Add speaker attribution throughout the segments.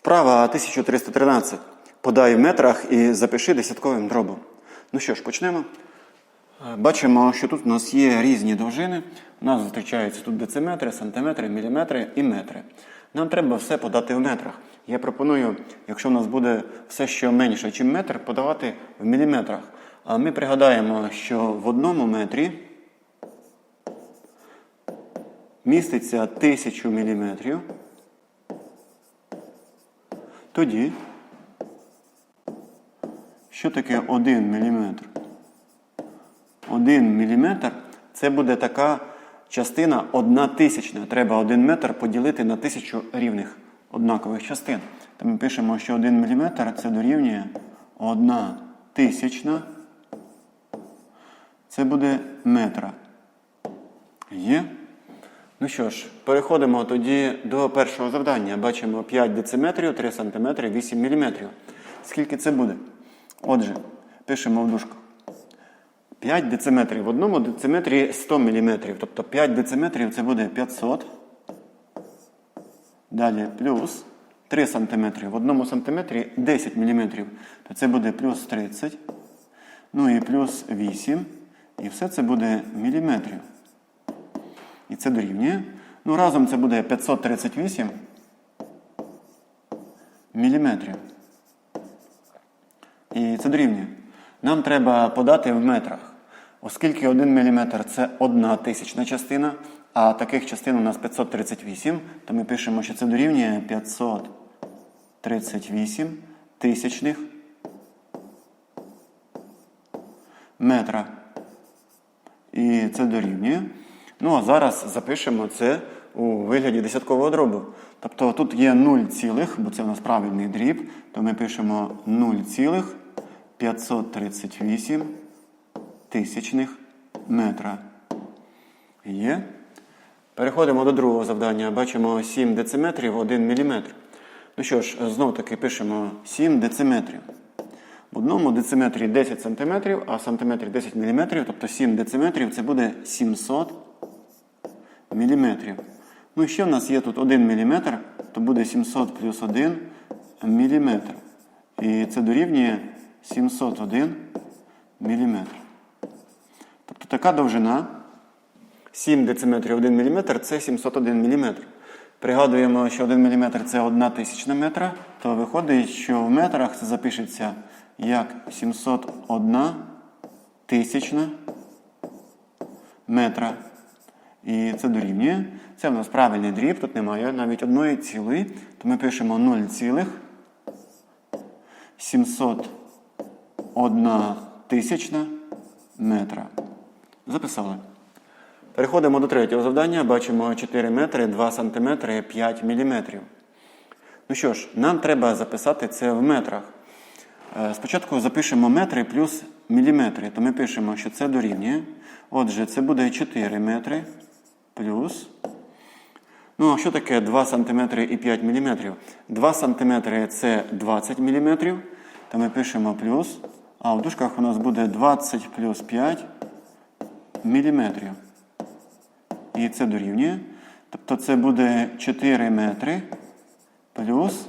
Speaker 1: Вправа 1313. Подай в метрах і запиши десятковим дробом. Ну що ж, почнемо. Е, Бачимо, що тут у нас є різні довжини. У нас зустрічаються тут дециметри, сантиметри, міліметри і метри. Нам треба все подати в метрах. Я пропоную, якщо в нас буде все, що менше, ніж метр, подавати в міліметрах. А ми пригадаємо, що в одному метрі міститься 1000 міліметрів. Тоді, що таке 1 мм? 1 мм це буде така частина 1 тисячна. Треба 1 метр поділити на тисячу рівних однакових частин. То ми пишемо, що 1 мм це дорівнює 1 тисячна. Це буде метра. Є? Ну що ж, переходимо тоді до першого завдання. Бачимо 5 дециметрів, 3 см, 8 мм. Скільки це буде? Отже, пишемо в дужку. 5 дециметрів. В одному дециметрі 100 мм. Тобто 5 дециметрів це буде 500. Далі плюс 3 см. В одному сантиметрі 10 мм. То це буде плюс 30. Ну і плюс 8. І все це буде міліметрів. І це дорівнює. Ну, разом це буде 538 міліметрів. І це дорівнює. Нам треба подати в метрах. Оскільки 1 мм це одна тисячна частина, а таких частин у нас 538, то ми пишемо, що це дорівнює 538 тисячних метра. І це дорівнює. Ну, а зараз запишемо це у вигляді десяткового дробу. Тобто тут є 0, цілих, бо це у нас правильний дріб, то ми пишемо 0,538 тисячних метра. Є. Переходимо до другого завдання. Бачимо 7 дециметрів, 1 мм. Ну що ж, знов таки пишемо 7 дециметрів. В одному дециметрі 10 см, а в сантиметрі 10 мм, тобто 7 дециметрів це буде 700 мм. Ну ще в нас є тут 1 мм, то буде 700 плюс 1 мм. І це дорівнює 701 мм. Тобто така довжина 7 дециметрів 1 мм це 701 мм. Пригадуємо, що 1 мм це 1 тисячна метра, то виходить, що в метрах це запишеться як 701 тисячна метра. І це дорівнює. Це в нас правильний дріб, тут немає навіть одної цілої, то ми пишемо 0 цілих 701 тисячна метра. Записали. Переходимо до третього завдання. Бачимо 4 метри, 2 сантиметри, 5 міліметрів. Ну що ж, нам треба записати це в метрах. Е, Спочатку запишемо метри плюс міліметри, то ми пишемо, що це дорівнює. Отже, це буде 4 метри плюс. Ну, а що таке 2 см і 5 мм? 2 см це 20 мм, то ми пишемо плюс. А в дужках у нас буде 20 плюс 5 мм. І це дорівнює. Тобто це буде 4 метри плюс.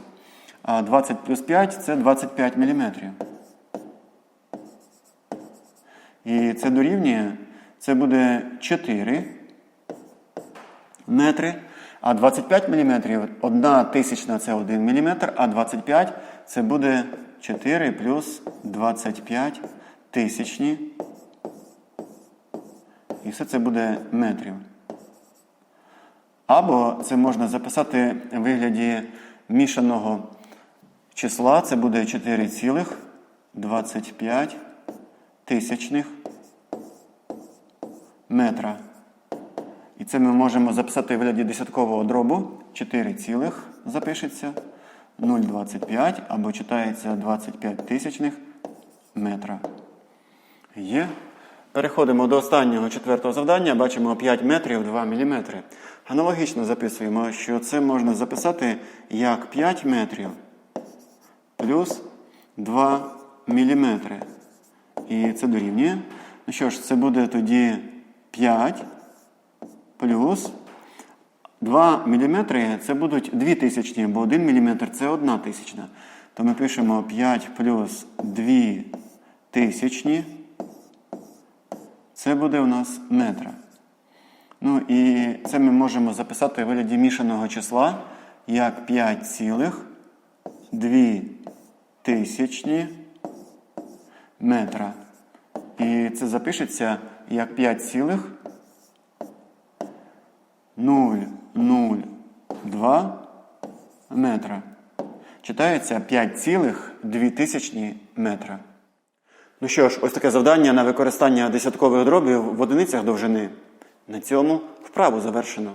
Speaker 1: А 20 плюс 5 це 25 мм. І це дорівнює. Це буде 4 метри. А 25 мм, 1 тисячна це 1 мм, а 25 це буде 4 плюс 25 тисячні. І все це буде метрів. Або це можна записати в вигляді мішаного числа. Це буде 4,25 тисячних метра. І це ми можемо записати в вигляді десяткового дробу. 4 цілих запишеться 0,25 або читається 25 тисячних метра. Є. Переходимо до останнього четвертого завдання. Бачимо 5 метрів 2 мм. Аналогічно записуємо, що це можна записати як 5 метрів плюс 2 мм. І це дорівнює. Ну що ж, це буде тоді 5 плюс 2 мм це будуть 2 тисячні, бо 1 мм це 1 тисячна. То ми пишемо 5 плюс 2 тисячні. Це буде у нас метра. Ну і це ми можемо записати у вигляді мішаного числа як 5,2 тисячні метра. І це запишеться як 5,002 метра. Читається 5,2 метра. Ну що ж, ось таке завдання на використання десяткових дробів в одиницях довжини. На цьому вправу завершено.